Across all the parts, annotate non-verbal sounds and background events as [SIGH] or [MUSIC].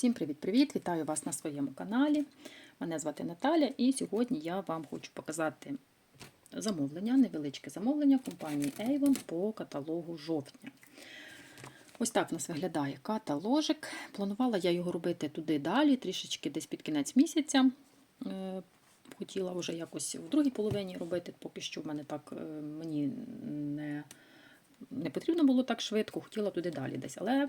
Всім привіт-привіт! Вітаю вас на своєму каналі. Мене звати Наталя, і сьогодні я вам хочу показати замовлення, невеличке замовлення компанії Avon по каталогу жовтня. Ось так в нас виглядає каталожик. Планувала я його робити туди далі, трішечки десь під кінець місяця. Е, Хотіла вже якось в другій половині робити, поки що в мене так е, мені не, не потрібно було так швидко, хотіла туди далі десь. Але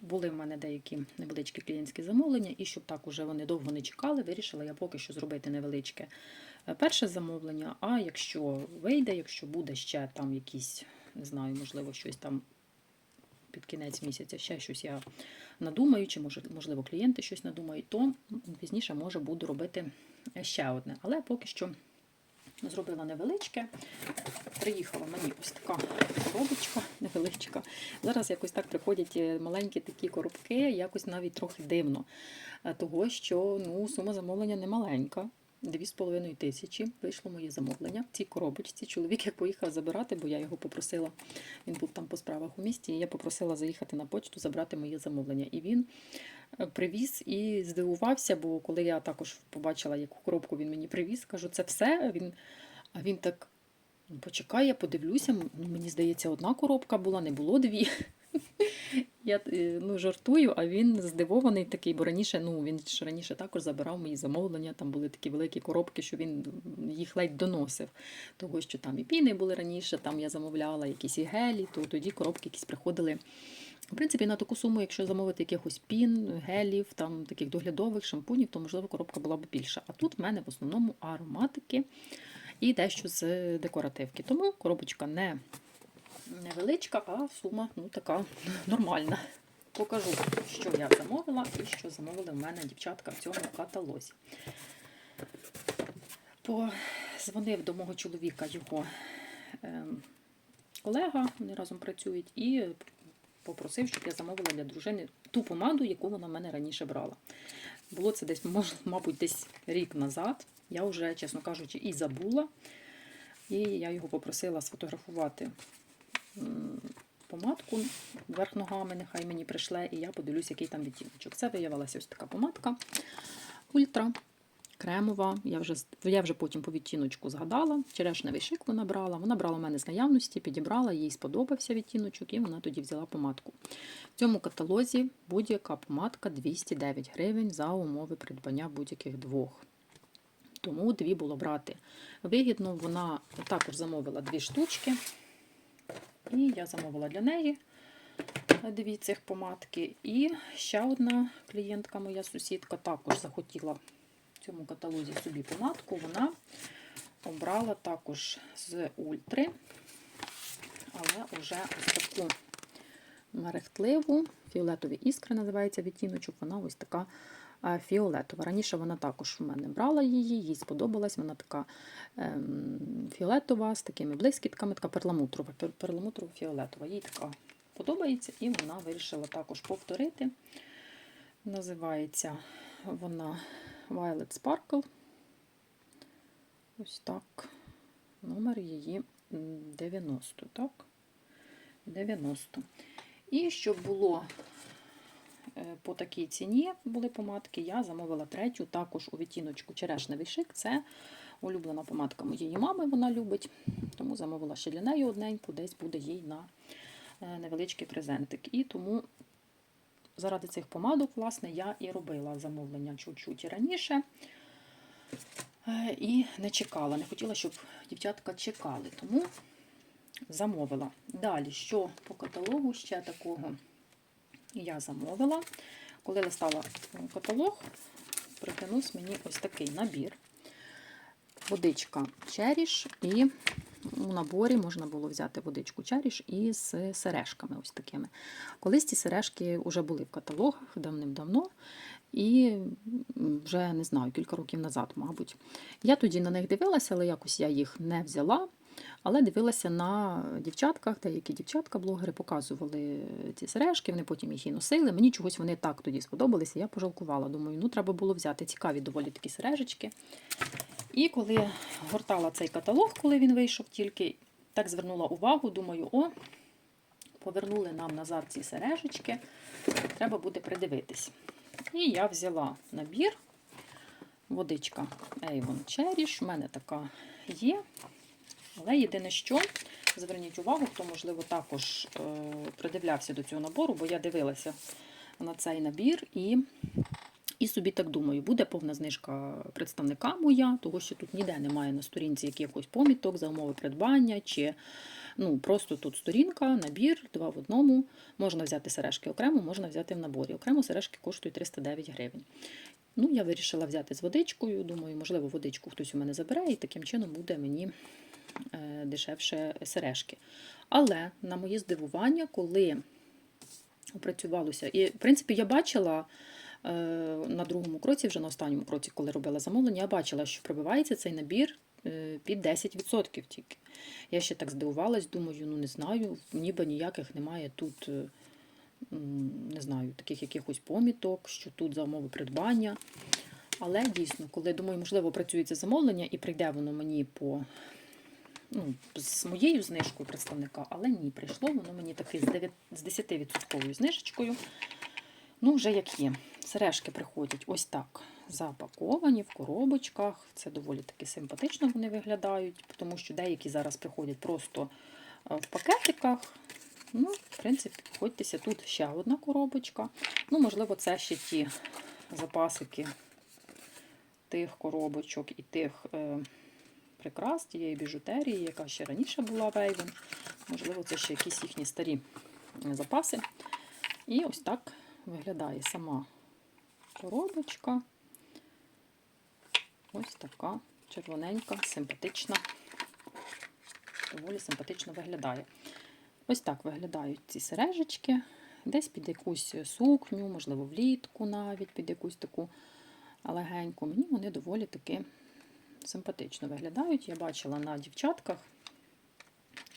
були в мене деякі невеличкі клієнтські замовлення, і щоб так уже вони довго не чекали, вирішила я поки що зробити невеличке е, перше замовлення. А якщо вийде, якщо буде ще там якісь, не знаю, можливо, щось там під кінець місяця, ще щось я надумаю, чи можливо клієнти щось надумають, то пізніше може буду робити ще одне. Але поки що зробила невеличке. Приїхала мені ось така коробочка невеличка. Зараз якось так приходять е, маленькі такі коробки, якось навіть трохи дивно. Е, Того, що ну, сума замовлення не маленька. 2,5 тисячі вийшло моє замовлення цій коробочці. Чоловік як поїхав забирати, бо я його попросила, він був там по справах у місті, і я попросила заїхати на почту, забрати моє замовлення. І він е, привіз і здивувався, бо коли я також побачила, яку коробку він мені привіз, кажу, це все. Він, а він так ну, почекай, я подивлюся. Мені здається, одна коробка була, не було дві. Я е, ну, жартую, а він здивований такий, бо раніше, ну він ж раніше також забирав мої замовлення. Там були такі великі коробки, що він їх ледь доносив. Того, що там і піни були раніше, там я замовляла якісь і гелі, то тоді коробки якісь приходили. В принципі, на таку суму, якщо замовити якихось пін, гелів, там таких доглядових шампунів, то можливо коробка була б більша. А тут в мене в основному ароматики і дещо з декоративки. Тому коробочка не невеличка, а сума ну, така нормальна. Покажу, що я замовила і що замовили в мене дівчатка в цьому каталозі. Позвонив до мого чоловіка його ем, колега, вони разом працюють, і попросив, щоб я замовила для дружини ту помаду, яку вона в мене раніше брала. Було це десь, мож- мабуть, десь рік назад. Я вже, чесно кажучи, і забула. І я його попросила сфотографувати помадку верх ногами, нехай мені прийшле, і я подивлюсь, який там відтіночок. Це виявилася ось така помадка ультра. Кремова, я вже, я вже потім по відтіночку згадала. Черешневий шик вона брала. Вона брала в мене з наявності, підібрала, їй сподобався відтіночок, і вона тоді взяла помадку. В цьому каталозі будь-яка помадка 209 гривень за умови придбання будь-яких двох. Тому дві було брати вигідно. Вона також замовила дві штучки. І я замовила для неї дві цих помадки. І ще одна клієнтка, моя сусідка, також захотіла в цьому каталозі собі помадку. Вона обрала також з ультри, але вже ось таку мерехтливу, фіолетові іскри називається відтіночок. Вона ось така фіолетова. Раніше вона також в мене брала її, їй сподобалась. Вона така ем, фіолетова, з такими блискітками, така перламутрова, пер- перламутрово-фіолетова. Їй така подобається, і вона вирішила також повторити. Називається вона Violet Sparkle. Ось так. Номер її 90, так? 90. І щоб було е, по такій ціні були помадки, я замовила третю, також у відтіночку черешневий шик. Це улюблена помадка моєї мами, вона любить. Тому замовила ще для неї одненьку, десь буде їй на е, невеличкий презентик. І тому заради цих помадок, власне, я і робила замовлення чуть-чуть раніше. Е, І не чекала, не хотіла, щоб дівчатка чекали, тому замовила. Далі, що по каталогу ще такого я замовила. Коли листала е, каталог, притягнувся мені ось такий набір. Водичка Черіш, і у наборі можна було взяти водичку Черіш із сережками ось такими. Колись ці сережки вже були в каталогах давним-давно, і вже не знаю, кілька років назад, мабуть. Я тоді на них дивилася, але якось я їх не взяла. Але дивилася на дівчатках, деякі дівчатка-блогери показували ці сережки, вони потім їх і носили. Мені чогось вони так тоді сподобалися, я пожалкувала. Думаю, ну треба було взяти цікаві доволі такі сережечки. І коли гортала цей каталог, коли він вийшов тільки, так звернула увагу, думаю, о, повернули нам назад ці сережечки. Треба буде придивитись. І я взяла набір. Водичка Avon Cherish. У мене така є. Але єдине що, зверніть увагу, хто, можливо, також е, придивлявся до цього набору, бо я дивилася на цей набір і, і собі так думаю, буде повна знижка представника моя, того що тут ніде немає на сторінці якихось поміток за умови придбання, чи ну, просто тут сторінка, набір, два в одному. Можна взяти сережки окремо, можна взяти в наборі. Окремо сережки коштують 309 гривень. Ну, я вирішила взяти з водичкою. Думаю, можливо, водичку хтось у мене забере, і таким чином буде мені дешевше сережки. Але на моє здивування, коли опрацювалося, і в принципі я бачила е, на другому кроці, вже на останньому кроці, коли робила замовлення, я бачила, що пробивається цей набір е, під 10% тільки. Я ще так здивувалась, думаю, ну не знаю, ніби ніяких немає тут. е, Не знаю, таких якихось поміток, що тут за умови придбання. Але дійсно, коли думаю, можливо, працюється замовлення і прийде воно мені по ну, з моєю знижкою представника, але ні, прийшло воно мені 9 з 10% знижечкою. Ну, вже як є. Сережки приходять ось так запаковані в коробочках. Це доволі таки симпатично вони виглядають, тому що деякі зараз приходять просто е, в пакетиках. Ну, в принципі, ходьтеся, тут ще одна коробочка. Ну, можливо, це ще ті запасики тих коробочок і тих е, прикрас, тієї біжутерії, яка ще раніше була в Avon. Можливо, це ще якісь їхні старі запаси. І ось так виглядає сама коробочка. Ось така червоненька, симпатична, доволі симпатично виглядає. Ось так виглядають ці сережечки. Десь під якусь сукню, можливо, влітку навіть під якусь таку легеньку. Мені вони доволі таки симпатично виглядають. Я бачила на дівчатках.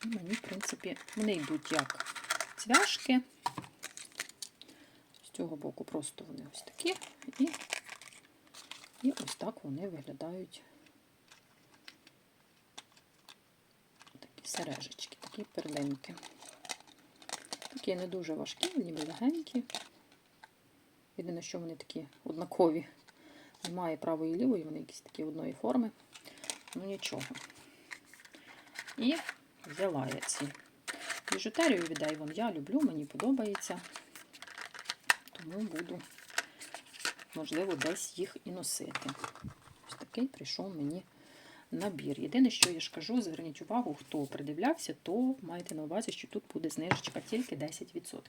І мені, в принципі, вони йдуть як цвяшки. З цього боку просто вони ось такі. І, і ось так вони виглядають. Такі сережечки, такі перлинки. Такі не дуже важкі, ніби легенькі. Єдине, що вони такі однакові. Немає правої і лівої, вони якісь такі одної форми. Ну нічого. І взяла я ці біжутерію від Avon. Я люблю, мені подобається. Тому буду, можливо, десь їх і носити. Ось такий прийшов мені набір. Єдине, що я ж кажу, зверніть увагу, хто придивлявся, то маєте на увазі, що тут буде знижечка тільки 10%.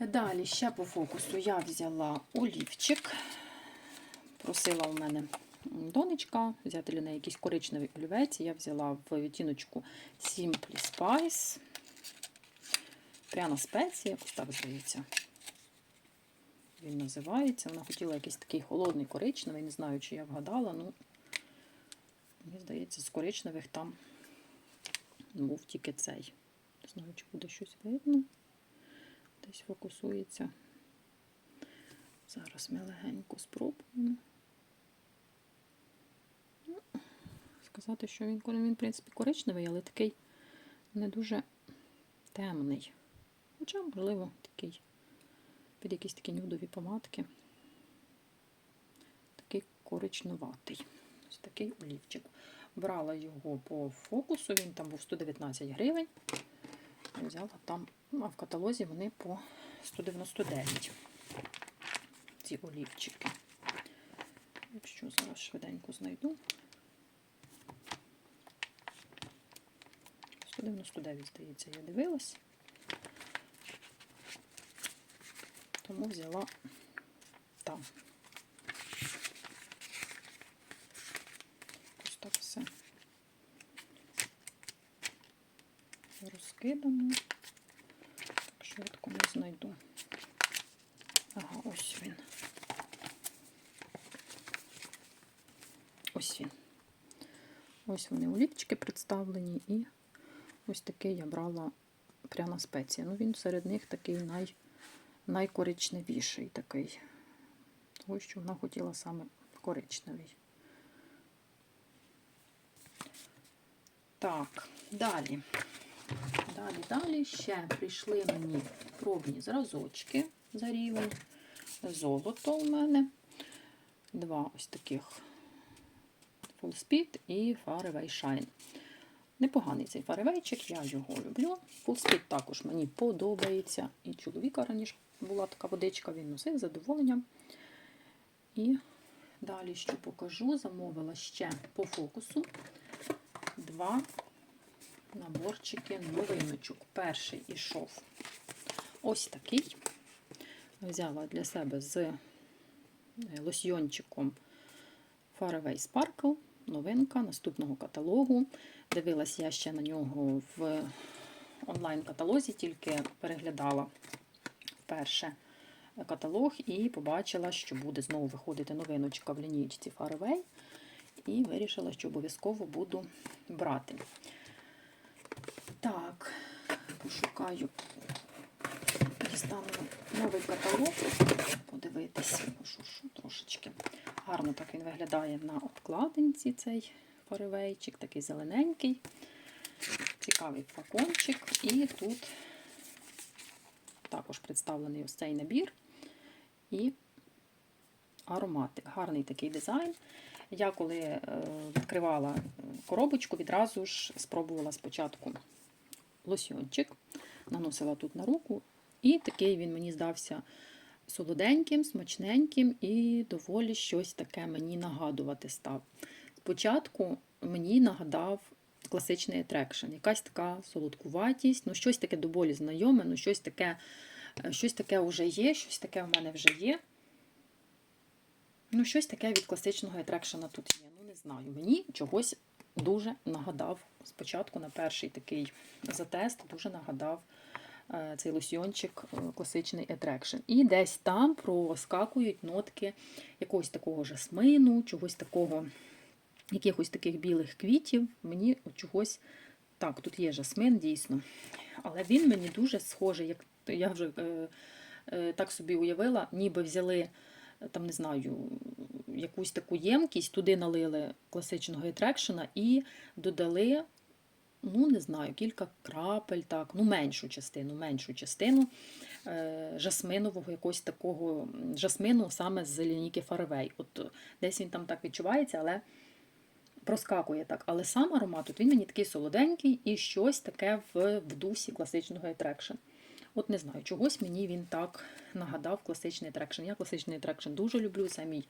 Далі, ще по фокусу, я взяла олівчик. Просила у мене донечка взяти для неї якийсь коричневий олівець. Я взяла в відтіночку Simply Spice. Пряна спеція, ось так здається. Він називається. Вона хотіла якийсь такий холодний коричневий, не знаю, чи я вгадала, ну, мені здається, з коричневих там був тільки цей. Не знаю, чи буде щось видно. Десь фокусується. Зараз ми легенько спробуємо. Ну, Сказати, що він, він, в принципі, коричневий, але такий не дуже темний. Хоча, можливо, такий під якісь такі нюдові помадки. Такий коричнуватий. Ось такий олівчик. Брала його по фокусу, він там був 119 гривень. Взяла там, ну, а в каталозі вони по 199 ці олівчики. Якщо зараз швиденько знайду. 199, здається, я дивилась. Тому взяла там. Ось так все розкидано. Так швидко не знайду. Ага, ось він. Ось він. Ось вони олівчики представлені, і ось такий я брала пряна спеція. Ну, він серед них такий най, найкоричневіший такий. Тому що вона хотіла саме коричневий. Так, далі Далі, далі ще прийшли мені пробні зразочки за рівень. Золото у мене. Два ось таких Full Speed і Faraway Shine. Непоганий цей фаревейчик, я його люблю. Speed також мені подобається. І чоловіка раніше була така водичка, він носив задоволенням. І далі, що покажу, замовила ще по фокусу два наборчики новиночок. Перший ішов ось такий. Взяла для себе з е, лосьйончиком Faraway Sparkle. Новинка наступного каталогу. Дивилась я ще на нього в онлайн-каталозі, тільки переглядала вперше каталог і побачила, що буде знову виходити новиночка в лінійці Faraway. І вирішила, що обов'язково буду брати. Так, пошукаю, дістану новий каталог, подивитися, що, трошечки. Гарно так він виглядає на обкладинці цей фаревейчик, такий зелененький, цікавий флакончик. І тут також представлений ось цей набір і аромати. Гарний такий дизайн. Я коли е, відкривала коробочку, відразу ж спробувала спочатку лосьйончик, наносила тут на руку, і такий він мені здався солоденьким, смачненьким і доволі щось таке мені нагадувати став. Спочатку мені нагадав класичний атрекшн, якась така солодкуватість, ну щось таке доволі знайоме, ну щось таке, е, щось таке вже є, щось таке в мене вже є. Ну, щось таке від класичного атрекшена тут є. Ну, не знаю. Мені чогось дуже нагадав. Спочатку на перший такий затест дуже нагадав е, цей лосьйончик е, класичний атрекшн. І десь там проскакують нотки якогось такого жасмину, чогось такого, якихось таких білих квітів. Мені чогось. Так, тут є жасмин, дійсно. Але він мені дуже схожий, як я вже е, е, так собі уявила, ніби взяли там не знаю, якусь таку ємкість, туди налили класичного етрекшена і додали, ну, не знаю, кілька крапель, так, ну, меншу частину, меншу частину е, жасминового якогось такого жасмину саме з лінійки Фарвей. От десь він там так відчувається, але проскакує так. Але сам аромат, от він мені такий солоденький і щось таке в, в дусі класичного етрекшн. От не знаю, чогось мені він так нагадав класичний трекшн. Я класичний трекшн дуже люблю. Це мій,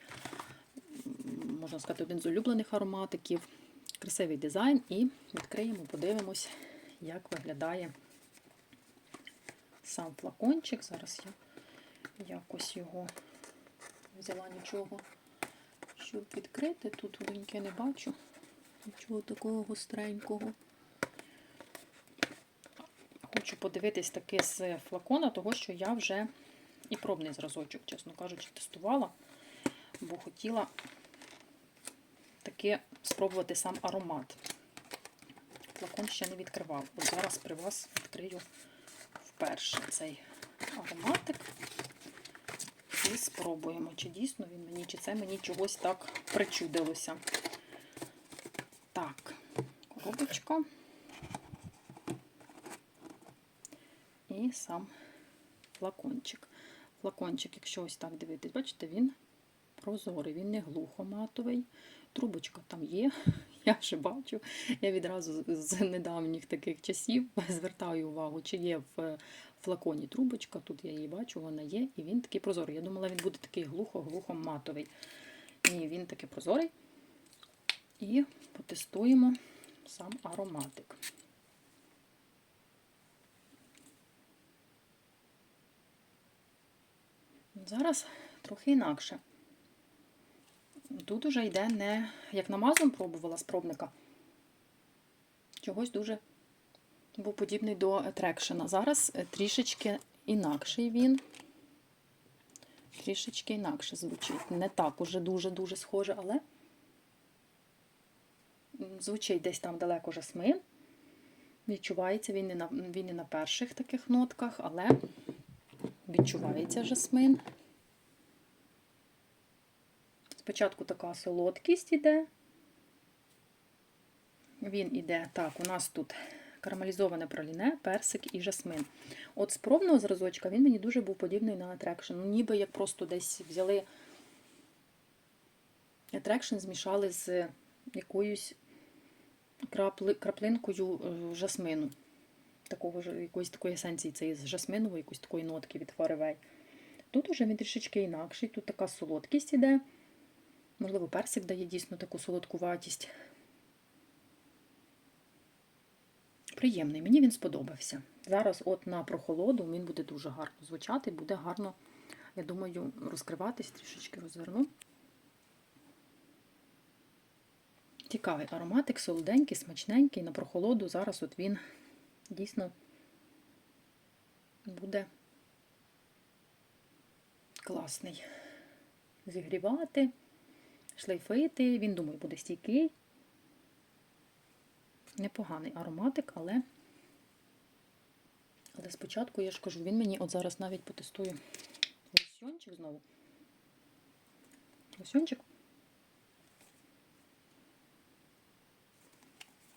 можна сказати, один з улюблених ароматиків. Красивий дизайн. І відкриємо, подивимось, як виглядає сам флакончик. Зараз я якось його взяла нічого, щоб відкрити. Тут гуденьки не бачу. Нічого такого гостренького. Хочу подивитись таки з флакона, того що я вже і пробний зразочок, чесно кажучи, тестувала, бо хотіла таки спробувати сам аромат. Флакон ще не відкривав. От зараз при вас відкрию вперше цей ароматик. І спробуємо, чи дійсно він мені, чи це мені чогось так причудилося. Так, коробочка. і сам флакончик. Флакончик, якщо ось так дивитись, бачите, він прозорий, він не глухоматовий. Трубочка там є, [LAUGHS] я вже бачу. Я відразу з недавніх таких часів [LAUGHS] звертаю увагу, чи є в флаконі трубочка. Тут я її бачу, вона є, і він такий прозорий. Я думала, він буде такий глухо-глухоматовий. Ні, він такий прозорий. І потестуємо сам ароматик. Зараз трохи інакше. Тут уже йде не як намазом пробувала з пробника. Чогось дуже був подібний до трекшена. Зараз трішечки інакший він. Трішечки інакше звучить. Не так уже дуже-дуже схоже, але звучить десь там далеко жасмин. Відчувається він не на, він не на перших таких нотках, але відчувається жасмин. Спочатку така солодкість іде. Він іде, так, у нас тут карамелізоване праліне, персик і жасмин. От з пробного зразочка він мені дуже був подібний на атрекшн. Ну, ніби як просто десь взяли атрекшн, змішали з якоюсь крапли, краплинкою е, жасмину. Такого ж, якоїсь такої есенції, це з жасминової, якоїсь такої нотки від Фаревей. Тут уже він трішечки інакший, тут така солодкість іде. Можливо, персик дає дійсно таку солодкуватість. Приємний, мені він сподобався. Зараз, от на прохолоду, він буде дуже гарно звучати, буде гарно, я думаю, розкриватись, трішечки розверну. Цікавий ароматик, солоденький, смачненький, на прохолоду. Зараз от він дійсно буде класний. Зігрівати, шлейфити. Він, думаю, буде стійкий. Непоганий ароматик, але але спочатку я ж кажу, він мені от зараз навіть потестую лосьончик знову. Лосьончик.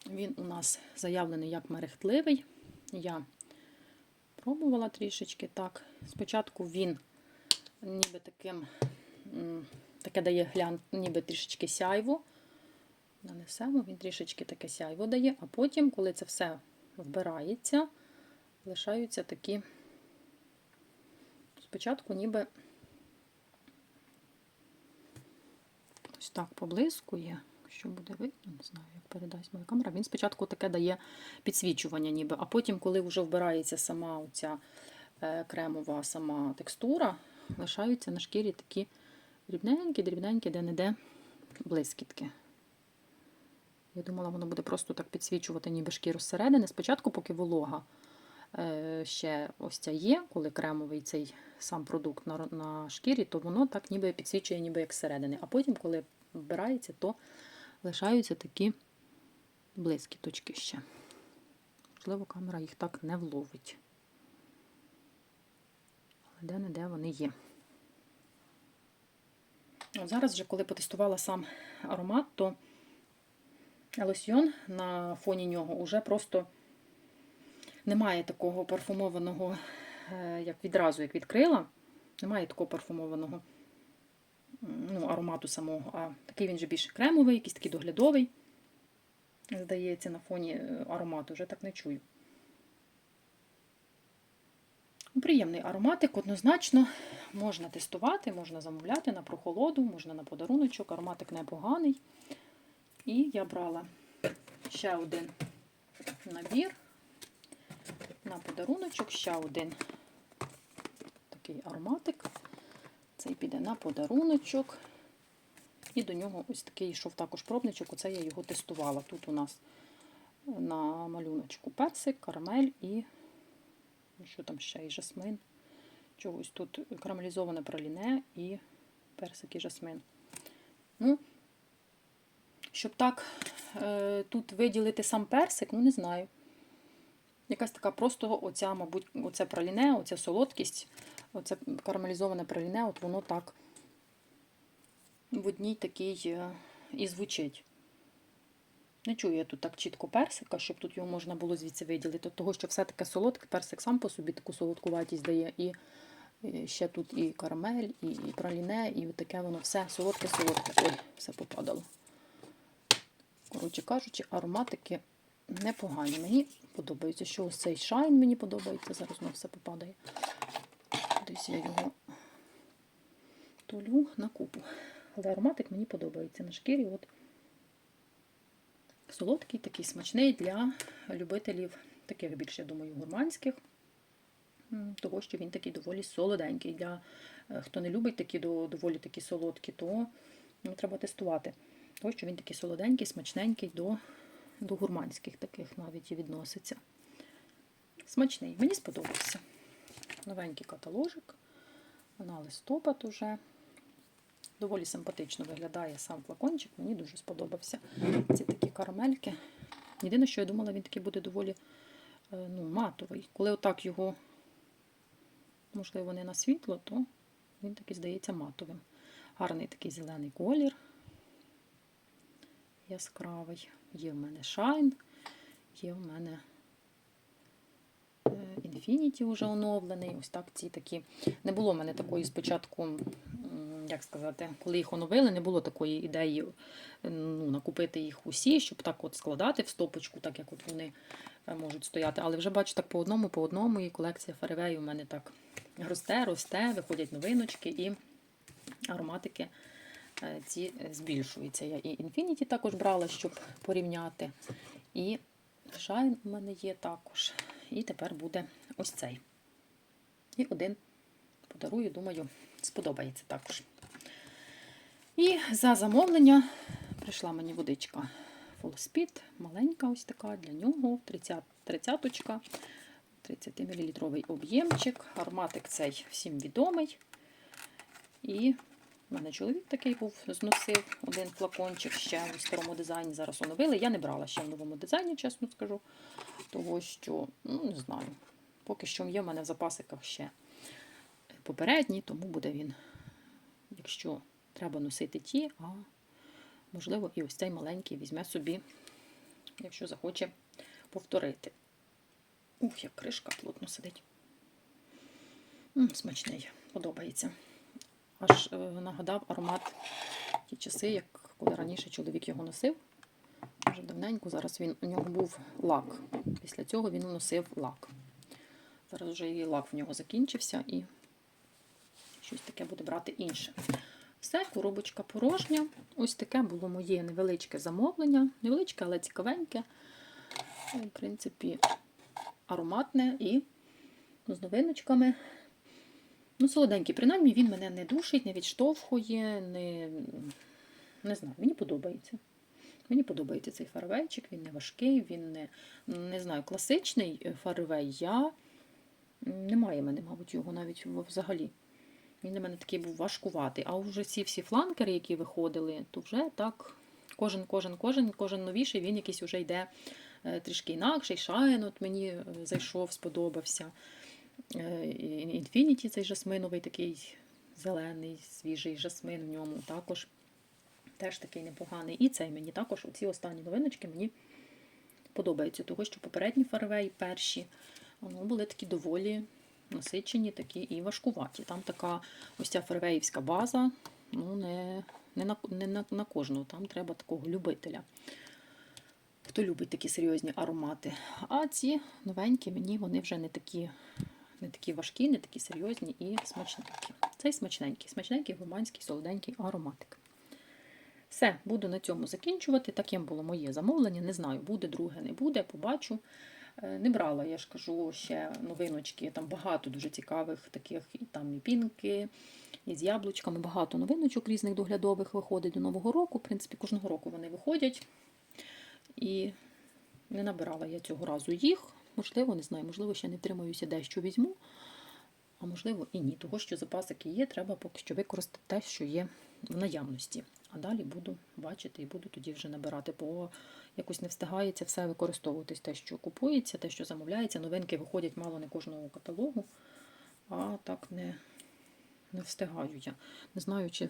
Він у нас заявлений як мерехтливий. Я пробувала трішечки так. Спочатку він ніби таким, таке дає глян, ніби трішечки сяйво. Нанесемо, він трішечки таке сяйво дає, а потім, коли це все вбирається, лишаються такі, спочатку ніби ось так поблискує. Що буде видно, не знаю, як передасть моя камера. Він спочатку таке дає підсвічування, ніби, а потім, коли вже вбирається сама оця е, кремова сама текстура, лишаються на шкірі такі дрібненькі, дрібненькі, де-не-де блискітки. Я думала, воно буде просто так підсвічувати, ніби шкіру зсередини. Спочатку, поки волога е, ще ось ця є, коли кремовий цей сам продукт на, на шкірі, то воно так ніби підсвічує, ніби як зсередини. А потім, коли вбирається, то лишаються такі блискіточки ще. Можливо, камера їх так не вловить. Але де-не-де вони є. Зараз, вже, коли потестувала сам аромат, то лосьйон на фоні нього вже просто немає такого парфумованого, е, як відразу, як відкрила. Немає такого парфумованого ну, аромату самого, а такий він же більш кремовий, якийсь такий доглядовий. Здається, на фоні е, аромату вже так не чую. Приємний ароматик, однозначно, можна тестувати, можна замовляти на прохолоду, можна на подаруночок, ароматик непоганий. І я брала ще один набір на подаруночок, ще один такий ароматик. Цей піде на подаруночок. І до нього ось такий йшов також пробничок, оце я його тестувала. Тут у нас на малюночку персик, карамель і що там ще, і жасмин. Чогось тут карамелізоване праліне і персик і жасмин. Ну, щоб так е, тут виділити сам персик, ну не знаю. Якась така просто оця, мабуть, оце праліне, оця солодкість, оце карамелізоване праліне, от воно так в одній такій е, і звучить. Не чую я тут так чітко персика, щоб тут його можна було звідси виділити. Того, що все таке солодке, персик сам по собі таку солодкуватість дає. І ще тут і карамель, і праліне, і таке воно все солодке-солодке. Ой, все попадало. Коротше кажучи, ароматики непогані. Мені подобається, що ось цей шайн мені подобається. Зараз воно все попадає. Десь я його толю на купу. Але ароматик мені подобається на шкірі. От Солодкий, такий смачний для любителів, таких більш, я думаю, гурманських, того, що він такий доволі солоденький. Для е, хто не любить такі доволі такі солодкі, то ну, треба тестувати. Того, що він такий солоденький, смачненький до до гурманських таких навіть і відноситься. Смачний, мені сподобався. Новенький каталожик. На листопад уже. Доволі симпатично виглядає сам флакончик, мені дуже сподобався. Ці такі карамельки. Єдине, що я думала, він такий буде доволі е, ну, матовий. Коли отак його, можливо, не на світло, то він такий здається матовим. Гарний такий зелений колір. Яскравий. Є в мене шайн, є в мене Infinity вже оновлений. Ось так ці такі. Не було в мене такої спочатку, як сказати, коли їх оновили, не було такої ідеї ну, накупити їх усі, щоб так от складати в стопочку, так як от вони е, можуть стояти. Але вже бачу так по одному, по одному, і колекція Фаревей у мене так росте, росте, виходять новиночки і ароматики е, ці е, збільшуються. Я і Infinity також брала, щоб порівняти. І Shine у мене є також. І тепер буде ось цей. І один подарую, думаю, сподобається також. І за замовлення прийшла мені водичка Full Speed, маленька ось така для нього, 30 30 30 мл об'ємчик. Ароматик цей всім відомий. І в мене чоловік такий був, зносив один флакончик ще у старому дизайні. Зараз оновили. Я не брала ще в новому дизайні, чесно скажу. Того що, ну, не знаю, поки що є в мене в запасиках ще попередній, тому буде він, якщо треба носити ті, а можливо, і ось цей маленький візьме собі, якщо захоче повторити. Ух, як кришка плотно сидить. Смачний, подобається. Аж е, нагадав аромат ті часи, як коли раніше чоловік його носив. Вже давненько. Зараз він у нього був лак. Після цього він носив лак. Зараз вже і лак в нього закінчився і щось таке буде брати інше. Все, коробочка порожня. Ось таке було моє невеличке замовлення. Невеличке, але цікавеньке. В принципі, ароматне і з новиночками. Ну, солоденький, принаймні, він мене не душить, не відштовхує, не, не знаю, мені подобається. Мені подобається цей фарвейчик, він не важкий, він не, не знаю, класичний фарвей. Я немає мене, мабуть, його навіть взагалі. Він для мене такий був важкуватий. А вже ці всі фланкери, які виходили, то вже так, кожен, кожен, кожен, кожен новіший, він якийсь вже йде е, трішки інакший. Шайн от мені е, зайшов, сподобався. Інфініті цей жасминовий такий зелений, свіжий жасмин в ньому також теж такий непоганий. І цей мені також, оці останні новиночки мені подобаються, того що попередні фарвей перші ну, були такі доволі насичені, такі і важкуваті. Там така ось ця фарвеївська база, ну, не, не, на, не на, на кожного, там треба такого любителя. Хто любить такі серйозні аромати. А ці новенькі мені вони вже не такі не такі важкі, не такі серйозні і смачненькі. Цей смачненький, смачненький, гурманський, солоденький ароматик. Все, буду на цьому закінчувати. Таким було моє замовлення. Не знаю, буде, друге, не буде, побачу. Е, Не брала, я ж кажу, ще новиночки. Там багато дуже цікавих, таких і там і пінки, і з яблучками. Багато новиночок різних доглядових виходить до Нового року. В принципі, кожного року вони виходять. І не набирала я цього разу їх. Можливо, не знаю, можливо, ще не втримаюся, дещо візьму, а можливо і ні. Того, що запасики є, треба поки що використати те, що є в наявності. А далі буду бачити і буду тоді вже набирати, бо якось не встигається все використовуватись те, що купується, те, що замовляється. Новинки виходять мало не кожного каталогу, а так не, не встигаю я. Не знаю, чи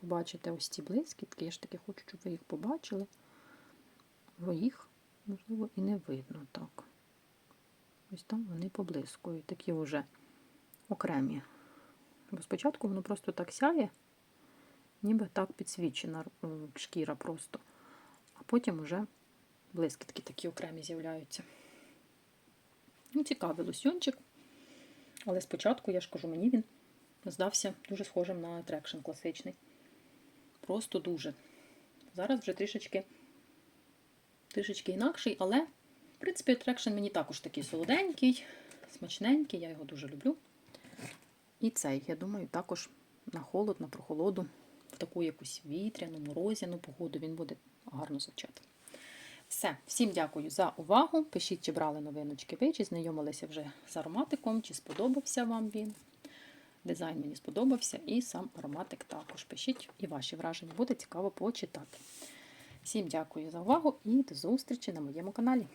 побачите ось ці блискітки. Я ж таки хочу, щоб ви їх побачили. Бо їх можливо, і не видно так. Ось там вони поблискують, такі вже окремі. Бо спочатку воно просто так сяє, ніби так підсвічена шкіра просто. А потім вже блискітки такі окремі з'являються. Ну, Цікавий лосьончик. Але спочатку, я ж кажу, мені він здався дуже схожим на трекшн класичний. Просто дуже. Зараз вже трішечки трішечки інакший, але, в принципі, трекшн мені також такий солоденький, смачненький, я його дуже люблю. І цей, я думаю, також на холод, на прохолоду, в таку якусь вітряну, морозяну погоду він буде гарно звучати. Все, всім дякую за увагу. Пишіть, чи брали новиночки ви, чи знайомилися вже з ароматиком, чи сподобався вам він. Дизайн мені сподобався, і сам ароматик також. Пишіть і ваші враження, буде цікаво почитати. Всім дякую за увагу і до зустрічі на моєму каналі.